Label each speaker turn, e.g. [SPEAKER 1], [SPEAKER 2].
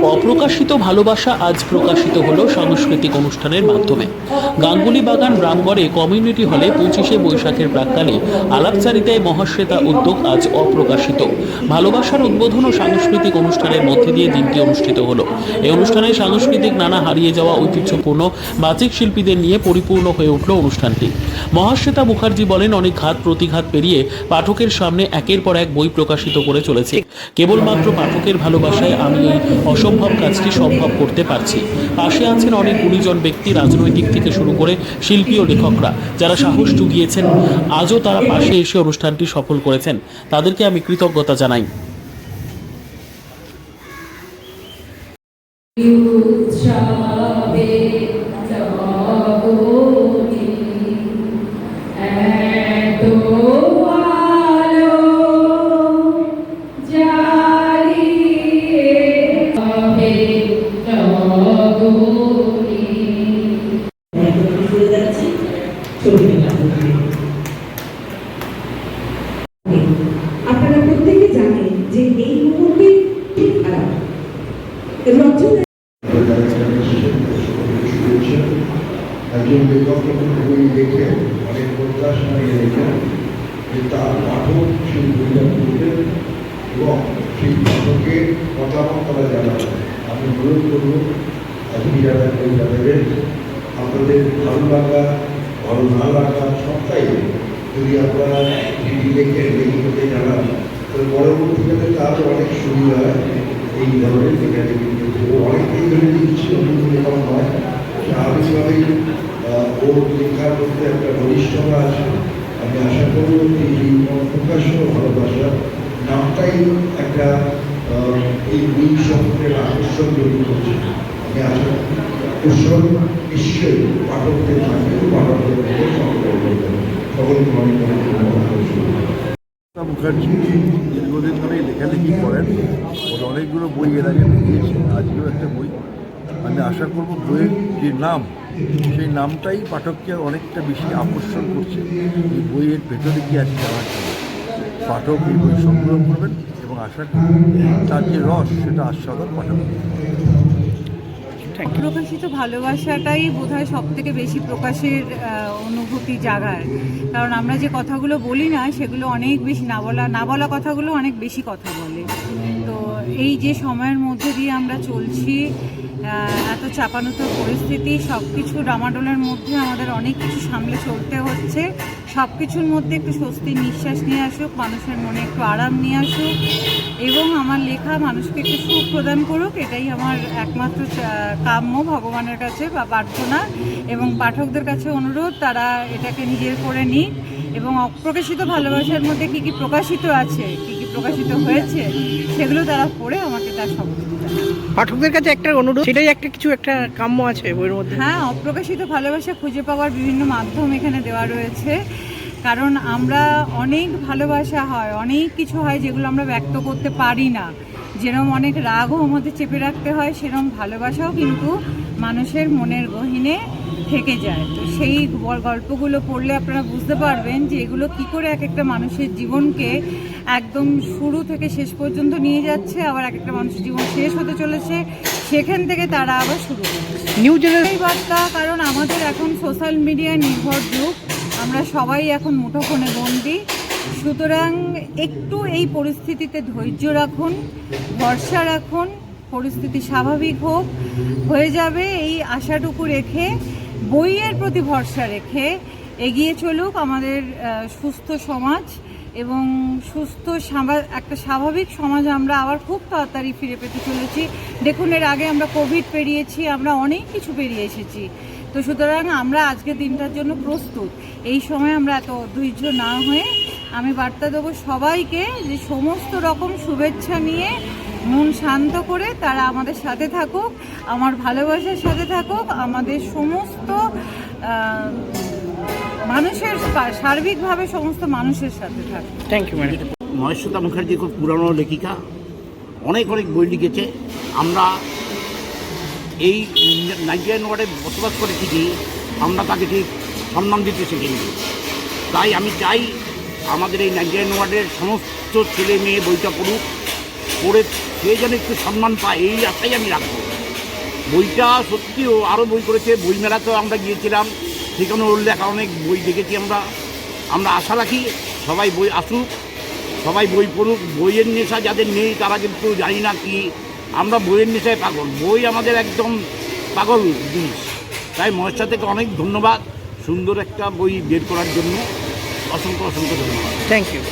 [SPEAKER 1] অপ্রকাশিত ভালোবাসা আজ প্রকাশিত হলো সাংস্কৃতিক অনুষ্ঠানের মাধ্যমে। গাঙ্গুলি বাগান রামগড়ে কমিউনিটি হলে পঁচিশে বৈশাখের প্রাককালে আলাপচারিতায় মহাশ্বেতা উদ্যোগ আজ অপ্রকাশিত। ভালোবাসার উদ্বোধন ও সাংস্কৃতিক অনুষ্ঠানের মধ্যে দিয়ে দিনটি অনুষ্ঠিত হলো। এই অনুষ্ঠানে সাংস্কৃতিক নানা হারিয়ে যাওয়া ঐতিহ্যপূর্ণ বাচিক শিল্পীদের নিয়ে পরিপূর্ণ হয়ে উঠল অনুষ্ঠানটি। মহাশ্বেতা মুখার্জি বলেন, অনেক ঘাত প্রতিঘাত পেরিয়ে পাঠকের সামনে একের পর এক বই প্রকাশিত করে চলেছে। কেবলমাত্র পাঠকের ভালোবাসায় আমি এই অসম্ভব কাজটি সম্ভব করতে পারছি। পাশে আছেন অনেক গুণীজন ব্যক্তি রাজনৈতিক থেকে শুরু করে শিল্পী ও লেখকরা, যারা সাহস জুগিয়েছেন, আজও তারা পাশে এসে অনুষ্ঠানটি সফল করেছেন। তাদেরকে আমি কৃতজ্ঞতা জানাই।
[SPEAKER 2] আপনারা প্রত্যেকে যে এই মুহূর্তে ঠিক খারাপ রচনা
[SPEAKER 3] একজন লেখক বই জানাবেন আমি অনুরোধ করব দেবেন আপনাদের ভালো লাগা ভালো না লাগা সবটাই যদি আপনারা চিঠি লিখে লেখককে জানান তাহলে পরবর্তীকালে তার অনেক সুবিধা হয় এই ধরনের লেখালেখি করতে ও অনেকেই ধরে লিখছে অন্য লেখক নয় স্বাভাবিকভাবেই ওর লেখার মধ্যে একটা ঘনিষ্ঠতা আছে আমি আশা করব এই প্রকাশ্য ভালোবাসা নামটাই একটা এই বই সম্পর্কের আকর্ষণ তৈরি করছে আমি আশা নিশ্চয়ই পাঠকদের থাকবে পাঠকদের মধ্যে সংগ্রহ করবে সকলকে অনেক
[SPEAKER 4] মুখার্জি দীর্ঘদিন ধরে লেখালেখি করেন। ওর অনেকগুলো বই এর আগে লিখিয়েছে আজকেও একটা বই। আমি আশা করব বইয়ের যে নাম, সেই নামটাই পাঠককে অনেকটা বেশি আকর্ষণ করছে। এই বইয়ের ভেতরে কি আছে জানার জন্য? পাঠক এই বই সংগ্রহ করবেন এবং আশা করি তার যে রস, সেটা আস্বাদন পাঠক
[SPEAKER 5] প্রকাশিত ভালোবাসাটাই বোধহয় সব থেকে বেশি প্রকাশের অনুভূতি জাগায় কারণ আমরা যে কথাগুলো বলি না, সেগুলো অনেক বেশি না বলা না বলা কথাগুলো অনেক বেশি কথা বলে। তো এই যে সময়ের মধ্যে দিয়ে আমরা চলছি এত চাপানোতর পরিস্থিতি সব কিছু ডামাডোলের মধ্যে আমাদের অনেক কিছু সামলে চলতে হচ্ছে। সব কিছুর মধ্যে একটু স্বস্তির নিঃশ্বাস নিয়ে আসুক, মানুষের মনে একটু আরাম নিয়ে আসুক, এবং আমার লেখা মানুষকে একটু সুখ প্রদান করুক, এটাই আমার একমাত্র কাম্য ভগবানের কাছে বা প্রার্থনা, এবং পাঠকদের কাছে অনুরোধ, তারা এটাকে নিজের করে নিক, এবং অপ্রকাশিত ভালোবাসার মধ্যে কী কী প্রকাশিত আছে, কী কী প্রকাশিত হয়েছে, সেগুলো তারা পড়ে আমাকে তার সম্পর্কে
[SPEAKER 6] পাঠকদের কাছে একটা অনুরোধ, সেটাই একটা কিছু একটা কাম্য আছে বইয়ের মধ্যে।
[SPEAKER 5] হ্যাঁ অপ্রকাশিত ভালোবাসা খুঁজে পাওয়ার বিভিন্ন মাধ্যম এখানে দেওয়া রয়েছে। কারণ আমরা অনেক ভালোবাসা হয়, অনেক কিছু হয় যেগুলো আমরা ব্যক্ত করতে পারি না। যেরকম অনেক রাগও আমাদের চেপে রাখতে হয় সেরকম ভালোবাসাও কিন্তু মানুষের মনের গহিনে থেকে যায়। তো সেই গল্পগুলো পড়লে আপনারা বুঝতে পারবেন যে এগুলো কী করে এক একটা মানুষের জীবনকে একদম শুরু থেকে শেষ পর্যন্ত নিয়ে যাচ্ছে আবার এক একটা মানুষের জীবন শেষ হতে চলেছে। সেখান থেকে তারা আবার শুরু
[SPEAKER 6] নিউ
[SPEAKER 5] এই বার্তা কারণ আমাদের এখন সোশ্যাল মিডিয়া নির্ভর যুগ। আমরা সবাই এখন মুঠোফোনে বন্দি। সুতরাং একটু এই পরিস্থিতিতে ধৈর্য রাখুন ভরসা রাখুন পরিস্থিতি স্বাভাবিক হোক। হয়ে যাবে এই আশাটুকু রেখে বইয়ের প্রতি ভরসা রেখে এগিয়ে চলুক আমাদের সুস্থ সমাজ। এবং সুস্থ একটা স্বাভাবিক সমাজ আমরা আবার খুব তাড়াতাড়ি ফিরে পেতে চলেছি। দেখুন, এর আগে আমরা কোভিড পেরিয়েছি, আমরা অনেক কিছু পেরিয়ে এসেছি। তো সুতরাং আমরা আজকের দিনটার জন্য প্রস্তুত। এই সময় আমরা এত ধৈর্য না হয়ে আমি বার্তা দেবো সবাইকে যে সমস্ত রকম শুভেচ্ছা নিয়ে মন শান্ত করে তারা আমাদের সাথে থাকুক, আমার ভালোবাসার সাথে থাকুক, আমাদের সমস্ত সার্বিকভাবে সমস্ত মানুষের সাথে
[SPEAKER 6] thank you madam
[SPEAKER 7] Mahasweta Mukherjee খুব পুরানো লেখিকা। অনেক অনেক বই লিখেছে। আমরা এই নাইজেরিয়ান ওয়ার্ডে বসবাস করে ঠিকই আমরা তাকে ঠিক সম্মান দিতে শিখিনি। তাই আমি চাই আমাদের এই নাইজেরিয়ান ওয়ার্ডের সমস্ত ছেলে মেয়ে বইটা পড়ুক পড়ে সে যেন একটু সম্মান পায় এই আশাই আমি রাখব। বইটা সত্যিও আরও বই করেছে বই মেলাতেও আমরা গিয়েছিলাম। ওর লেখা অনেক বই দেখেছি আমরা। আমরা আশা রাখি সবাই বই আসুক, সবাই বই পড়ুক। বইয়ের নেশা যাদের নেই তারা কিন্তু জানি না কি। আমরা বইয়ের নেশায় পাগল। বই আমাদের একদম পাগল জিনিস। তাই মহেশা থেকে অনেক ধন্যবাদ সুন্দর একটা বই বের করার জন্য। অসংখ্য অসংখ্য ধন্যবাদ।
[SPEAKER 6] Thank you